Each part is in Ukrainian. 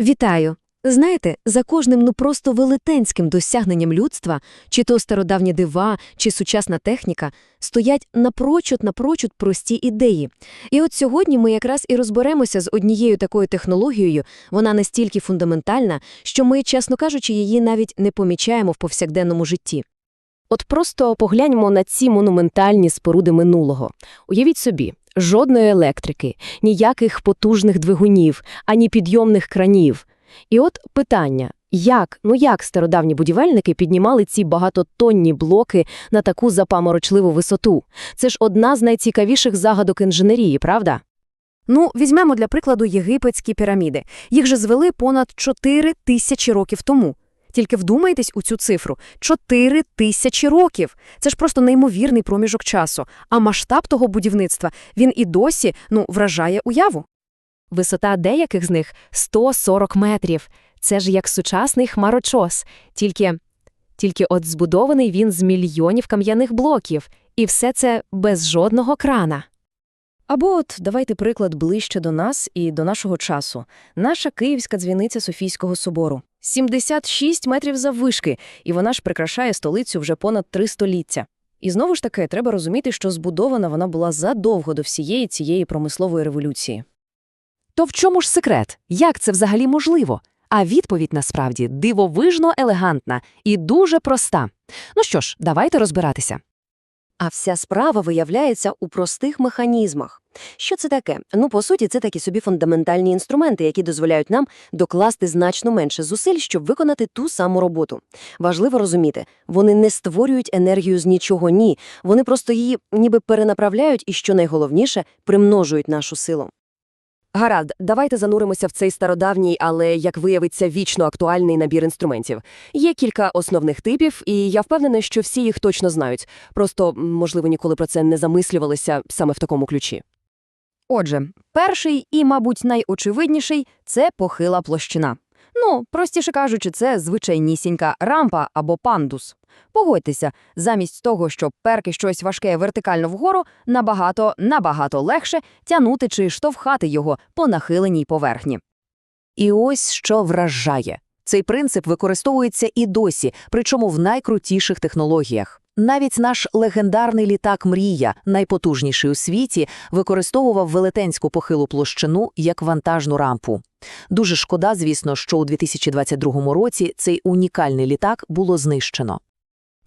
Вітаю! Знаєте, за кожним ну просто велетенським досягненням людства, чи то стародавні дива, чи сучасна техніка, стоять напрочуд напрочуд прості ідеї. І от сьогодні ми якраз і розберемося з однією такою технологією, вона настільки фундаментальна, що ми, чесно кажучи, її навіть не помічаємо в повсякденному житті. От просто погляньмо на ці монументальні споруди минулого. Уявіть собі, жодної електрики, ніяких потужних двигунів, ані підйомних кранів. І от питання, як, ну як стародавні будівельники піднімали ці багатотонні блоки на таку запаморочливу висоту? Це ж одна з найцікавіших загадок інженерії, правда? Ну, візьмемо для прикладу єгипетські піраміди. Їх же звели понад 4 тисячі років тому. Тільки вдумайтесь у цю цифру – 4 тисячі років. Це ж просто неймовірний проміжок часу. А масштаб того будівництва, він і досі, ну, вражає уяву. Висота деяких з них – 140 метрів. Це ж як сучасний хмарочос, тільки, тільки от збудований він з мільйонів кам'яних блоків. І все це без жодного крана. Або от давайте приклад ближче до нас і до нашого часу. Наша київська дзвіниця Софійського собору. 76 метрів заввишки, і вона ж прикрашає столицю вже понад три століття. І знову ж таки, треба розуміти, що збудована вона була задовго до всієї цієї промислової революції. То в чому ж секрет? Як це взагалі можливо? А відповідь насправді дивовижно елегантна і дуже проста. Ну що ж, давайте розбиратися. А вся справа виявляється у простих механізмах. Що це таке? Ну, по суті, це такі собі фундаментальні інструменти, які дозволяють нам докласти значно менше зусиль, щоб виконати ту саму роботу. Важливо розуміти, вони не створюють енергію з нічого ні, вони просто її ніби перенаправляють і, що найголовніше, примножують нашу силу. Гаразд, давайте зануримося в цей стародавній, але, як виявиться, вічно актуальний набір інструментів. Є кілька основних типів, і я впевнена, що всі їх точно знають. Просто, можливо, ніколи про це не замислювалися саме в такому ключі. Отже, перший і, мабуть, найочевидніший – це похила площина. Ну, простіше кажучи, це звичайнісінька рампа або пандус. Погодьтеся, замість того, щоб перки щось важке вертикально вгору, набагато, набагато легше тягнути чи штовхати його по нахиленій поверхні. І ось що вражає. Цей принцип використовується і досі, причому в найкрутіших технологіях. Навіть наш легендарний літак «Мрія», найпотужніший у світі, використовував велетенську похилу площину як вантажну рампу. Дуже шкода, звісно, що у 2022 році цей унікальний літак було знищено.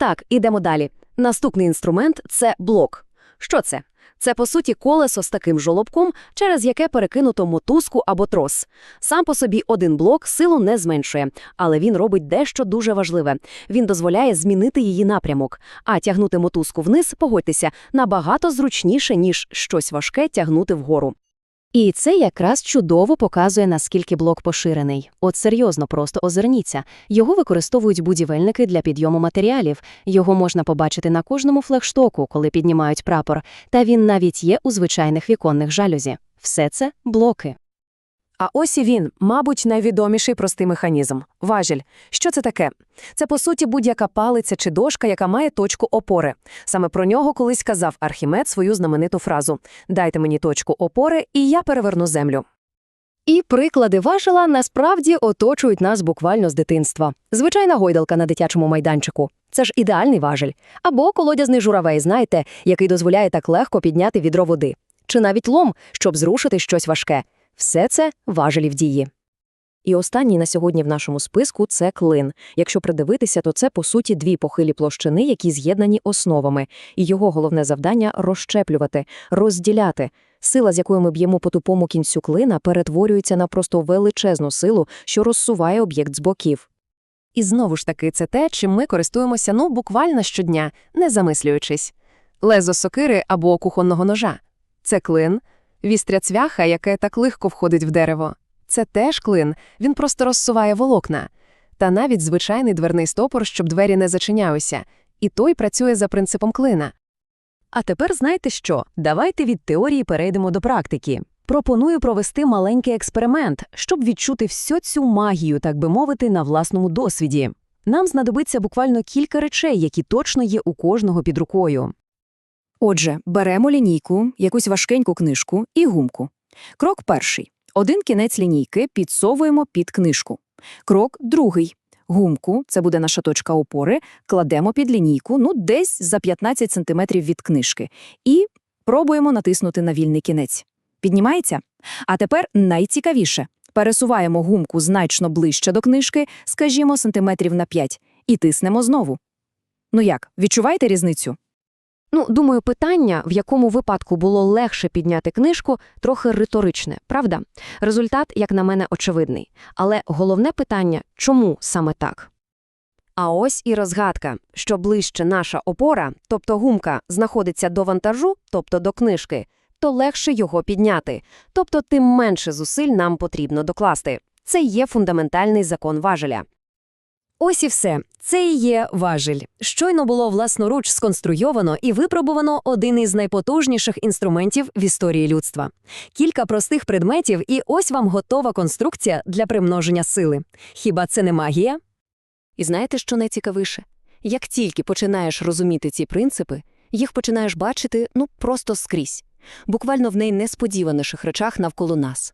Так, ідемо далі. Наступний інструмент – це блок. Що це? Це, по суті, колесо з таким жолобком, через яке перекинуто мотузку або трос. Сам по собі один блок силу не зменшує, але він робить дещо дуже важливе. Він дозволяє змінити її напрямок, а тягнути мотузку вниз, погодьтеся, набагато зручніше, ніж щось важке тягнути вгору. І це якраз чудово показує, наскільки блок поширений. От серйозно просто озирніться. Його використовують будівельники для підйому матеріалів. Його можна побачити на кожному флагштоку, коли піднімають прапор. Та він навіть є у звичайних віконних жалюзі. Все це – блоки. А ось і він, мабуть, найвідоміший простий механізм – важіль. Що це таке? Це, по суті, будь-яка палиця чи дошка, яка має точку опори. Саме про нього колись казав Архімед свою знамениту фразу «Дайте мені точку опори, і я переверну землю». І приклади важела насправді оточують нас буквально з дитинства. Звичайна гойдалка на дитячому майданчику. Це ж ідеальний важель. Або колодязний журавей, знаєте, який дозволяє так легко підняти відро води. Чи навіть лом, щоб зрушити щось важке. Все це важелі в дії. І останній на сьогодні в нашому списку – це клин. Якщо придивитися, то це, по суті, дві похилі площини, які з'єднані основами. І його головне завдання – розщеплювати, розділяти. Сила, з якою ми б'ємо по тупому кінцю клина, перетворюється на просто величезну силу, що розсуває об'єкт з боків. І знову ж таки, це те, чим ми користуємося ну буквально щодня, не замислюючись. Лезо сокири або кухонного ножа. Це клин, вістря цвяха, яке так легко входить в дерево. Це теж клин, він просто розсуває волокна. Та навіть звичайний дверний стопор, щоб двері не зачинялися. І той працює за принципом клина. А тепер знаєте що? Давайте від теорії перейдемо до практики. Пропоную провести маленький експеримент, щоб відчути всю цю магію, так би мовити, на власному досвіді. Нам знадобиться буквально кілька речей, які точно є у кожного під рукою. Отже, беремо лінійку, якусь важкеньку книжку і гумку. Крок перший. Один кінець лінійки підсовуємо під книжку. Крок другий. Гумку, це буде наша точка опори, кладемо під лінійку, ну десь за 15 см від книжки. І пробуємо натиснути на вільний кінець. Піднімається? А тепер найцікавіше. Пересуваємо гумку значно ближче до книжки, скажімо, сантиметрів на 5, і тиснемо знову. Ну як, відчуваєте різницю? Ну, думаю, питання, в якому випадку було легше підняти книжку, трохи риторичне, правда? Результат, як на мене, очевидний. Але головне питання – чому саме так? А ось і розгадка. Що ближче наша опора, тобто гумка, знаходиться до вантажу, тобто до книжки, то легше його підняти. Тобто тим менше зусиль нам потрібно докласти. Це є фундаментальний закон важеля. Ось і все. Це і є важіль. Щойно було власноруч сконструйовано і випробувано один із найпотужніших інструментів в історії людства. Кілька простих предметів, і ось вам готова конструкція для примноження сили. Хіба це не магія? І знаєте, що найцікавіше? Як тільки починаєш розуміти ці принципи, їх починаєш бачити ну просто скрізь, буквально в найнесподіваніших речах навколо нас.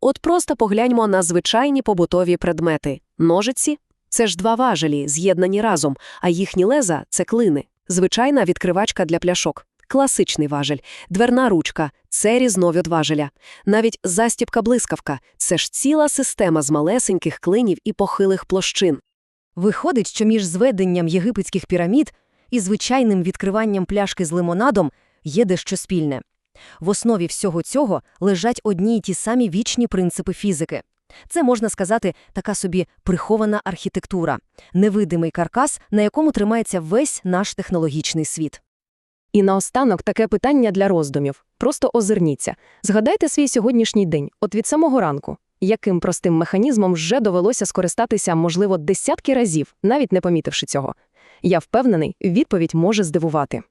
От просто погляньмо на звичайні побутові предмети. Ножиці – це ж два важелі, з'єднані разом, а їхні леза – це клини. Звичайна відкривачка для пляшок. Класичний важель. Дверна ручка – це різновид важеля. Навіть застіпка-блискавка – це ж ціла система з малесеньких клинів і похилих площин. Виходить, що між зведенням єгипетських пірамід і звичайним відкриванням пляшки з лимонадом є дещо спільне. В основі всього цього лежать одні й ті самі вічні принципи фізики. Це, можна сказати, така собі прихована архітектура, невидимий каркас, на якому тримається весь наш технологічний світ. І наостанок таке питання для роздумів. Просто озирніться. Згадайте свій сьогоднішній день, от від самого ранку. Яким простим механізмом вже довелося скористатися, можливо, десятки разів, навіть не помітивши цього? Я впевнений, відповідь може здивувати.